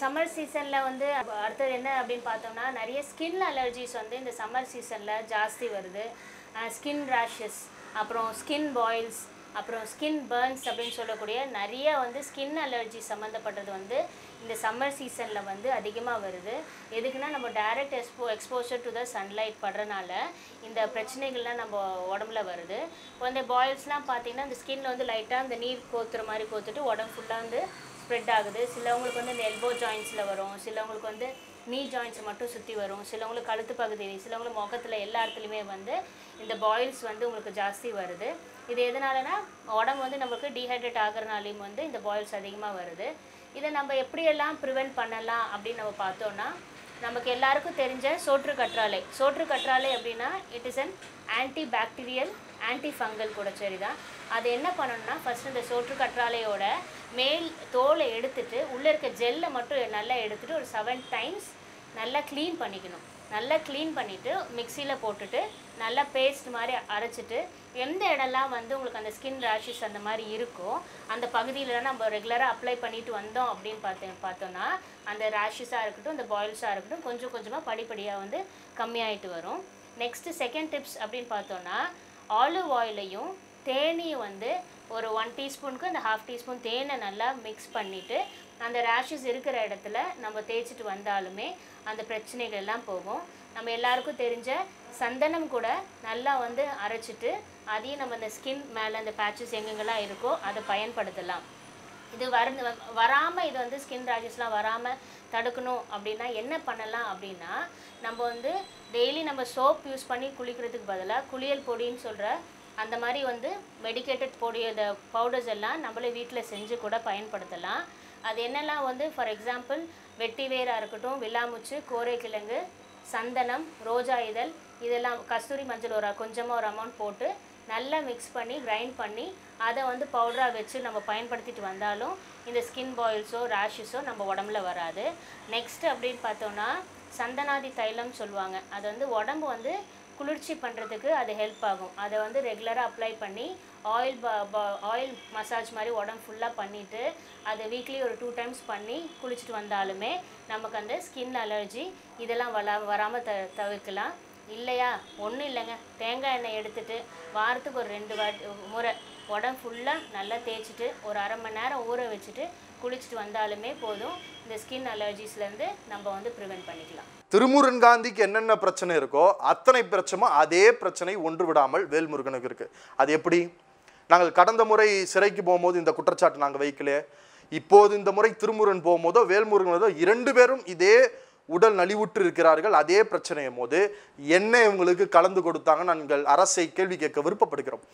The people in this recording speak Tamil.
சம்மர் சீசனில் வந்து அடுத்தது என்ன அப்படின்னு பார்த்தோம்னா நிறைய ஸ்கின் அலர்ஜிஸ் வந்து இந்த சம்மர் சீசனில் ஜாஸ்தி வருது. ஸ்கின் ரேஷஸ் அப்புறம் ஸ்கின் பாயில்ஸ் அப்புறம் ஸ்கின் பர்ன்ஸ் அப்படின்னு சொல்லக்கூடிய நிறைய வந்து ஸ்கின் அலர்ஜி சம்மந்தப்பட்டது வந்து இந்த சம்மர் சீசனில் வந்து அதிகமாக வருது. எதுக்குன்னா நம்ம direct expo exposure to the sunlight படுறனால இந்த பிரச்சனைகள்லாம் நம்ம உடம்புல வருது. இப்போ இந்த பாயில்ஸ்லாம் பார்த்தீங்கன்னா இந்த ஸ்கின்னில் வந்து லைட்டாக இந்த நீர் கோத்துற மாதிரி கோத்துட்டு உடம்பு ஃபுல்லாக வந்து ஸ்ப்ரெட் ஆகுது. சிலவங்களுக்கு வந்து இந்த எல்போ ஜாயின்ஸில் வரும். சிலவங்களுக்கு வந்து நீ ஜாயின்ஸ் மட்டும் சுற்றி வரும். சிலவங்களுக்கு கழுத்து பகுதி சிலவங்களுக்கு முகத்தில் எல்லா இடத்துலையுமே வந்து இந்த பாயில்ஸ் வந்து உங்களுக்கு ஜாஸ்தி வருது. இது எதனாலனா உடம்பு வந்து நம்மளுக்கு டீஹைட்ரேட் ஆகுறனாலையும் வந்து இந்த பாயில்ஸ் அதிகமாக வருது. இதை நம்ம எப்படியெல்லாம் ப்ரிவென்ட் பண்ணலாம் அப்படின்னு நம்ம பார்த்தோன்னா நமக்கு எல்லாருக்கும் தெரிஞ்ச சோற்று கற்றாழை. சோற்று கற்றாழை அப்படின்னா it is an anti bacterial anti fungal கூட சரி தான் அது என்ன பண்ணணும்னா ஃபஸ்ட்டு இந்த சோற்று கற்றாழையோட மேல் தோலை எடுத்துட்டு உள்ளே இருக்க ஜெல்லை மட்டும் நல்லா எடுத்துட்டு ஒரு செவன் டைம்ஸ் நல்லா க்ளீன் பண்ணிக்கணும். நல்லா க்ளீன் பண்ணிவிட்டு மிக்சியில் போட்டுட்டு நல்லா பேஸ்ட் மாதிரி அரைச்சிட்டு எந்த இடம்லாம் வந்து உங்களுக்கு அந்த ஸ்கின் ரேஷஸ் அந்த மாதிரி இருக்கோ அந்த பகுதியிலலாம் நம்ம ரெகுலராக அப்ளை பண்ணிட்டு வந்தோம் அப்படின்னு பார்த்து பார்த்தோன்னா அந்த ரேஷஸாக இருக்கட்டும் இந்த பாயில்ஸாக இருக்கட்டும் கொஞ்சம் கொஞ்சமாக படிப்படியாக வந்து கம்மியாயிட்டு வரும். நெக்ஸ்ட்டு செகண்ட் டிப்ஸ் அப்படின்னு பார்த்தோன்னா ஆலிவ் ஆயிலையும் தேனியும் வந்து ஒரு ஒன் டீஸ்பூனுக்கு அந்த ஹாஃப் டீஸ்பூன் தேனை நல்லா மிக்ஸ் பண்ணிவிட்டு அந்த ரேஷஸ் இருக்கிற இடத்துல நம்ம தேய்ச்சிட்டு வந்தாலுமே அந்த பிரச்சனைகள் எல்லாம் போகும். நம்ம எல்லாருக்கும் தெரிஞ்ச சந்தனம் கூட நல்லா வந்து அரைச்சிட்டு அதையும் நம்ம அந்த ஸ்கின் மேலே அந்த பேச்சஸ் எங்கெங்கெல்லாம் இருக்கோ அதை பயன்படுத்தலாம். இது வர வராமல் இது வந்து ஸ்கின் ரேஷஸ்லாம் வராமல் தடுக்கணும் அப்படின்னா என்ன பண்ணலாம் அப்படின்னா நம்ம வந்து டெய்லி நம்ம சோப் யூஸ் பண்ணி குளிக்கிறதுக்கு பதிலாக குளியல் பொடின்னு சொல்கிற அந்த மாதிரி வந்து மெடிக்கேட்டட் பொடி இந்த பவுடர்ஸ் எல்லாம் நம்மளே வீட்டில் செஞ்சு கூட பயன்படுத்தலாம். அது என்னெல்லாம் வந்து ஃபார் எக்ஸாம்பிள் வெட்டி வேராக இருக்கட்டும் வில்லாமுச்சு கோரைக்கிழங்கு சந்தனம் ரோஜா இதழ் இதெல்லாம் கஸ்தூரி மஞ்சள் ஒரு கொஞ்சமாக ஒரு அமௌண்ட் போட்டு நல்லா மிக்ஸ் பண்ணி கிரைண்ட் பண்ணி அதை வந்து பவுடராக வச்சு நம்ம பயன்படுத்திட்டு வந்தாலும் இந்த ஸ்கின் பாயில்ஸோ ரேஷஸோ நம்ம உடம்புல வராது. நெக்ஸ்ட் அப்படின்னு பார்த்தோன்னா சந்தனாதி தைலம் சொல்லுவாங்க. அது வந்து உடம்பு வந்து குளிர்ச்சி பண்ணுறதுக்கு அது ஹெல்ப் ஆகும். அதை வந்து ரெகுலராக அப்ளை பண்ணி ஆயில் ஆயில் மசாஜ் மாதிரி உடம்பு ஃபுல்லாக பண்ணிவிட்டு அதை வீக்லி ஒரு டூ டைம்ஸ் பண்ணி குளிச்சுட்டு வந்தாலுமே நமக்கு அந்த ஸ்கின் அலர்ஜி இதெல்லாம் வளா வராமல் த தவிர்க்கலாம். இல்லையா? ஒன்றும் இல்லைங்க. தேங்காய் எண்ணெய் எடுத்துட்டு வாரத்துக்கு ஒரு ரெண்டு வாட்டி முறை உடம்பு ஃபுல்லாக நல்லா தேய்ச்சிட்டு ஒரு அரை மணி நேரம் ஊற வச்சுட்டு குளிச்சுட்டு வந்தாலுமே போதும். இந்த ஸ்கின் அலர்ஜிஸ்லேருந்து நம்ம வந்து ப்ரிவென்ட் பண்ணிக்கலாம். திருமுருகன் காந்திக்கு என்னென்ன பிரச்சனை இருக்கோ அத்தனை பிரச்சனை அதே பிரச்சனை ஒன்று விடாமல் வேல்முருகனுக்கு இருக்குது அது எப்படி? நாங்கள் கடந்த முறை சிறைக்கு போகும்போது இந்த குற்றச்சாட்டு நாங்கள் வைக்கலையே இப்போது இந்த முறை திருமுருகன் போகும்போதோ வேல்முருகனதோ இரண்டு பேரும் இதே உடல் நலிவுற்று இருக்கிறார்கள். அதே பிரச்சனையும் போது என்ன இவங்களுக்கு கலந்து கொடுத்தாங்க நாங்கள் அரசை கேள்வி கேட்க விருப்பப்படுகிறோம்.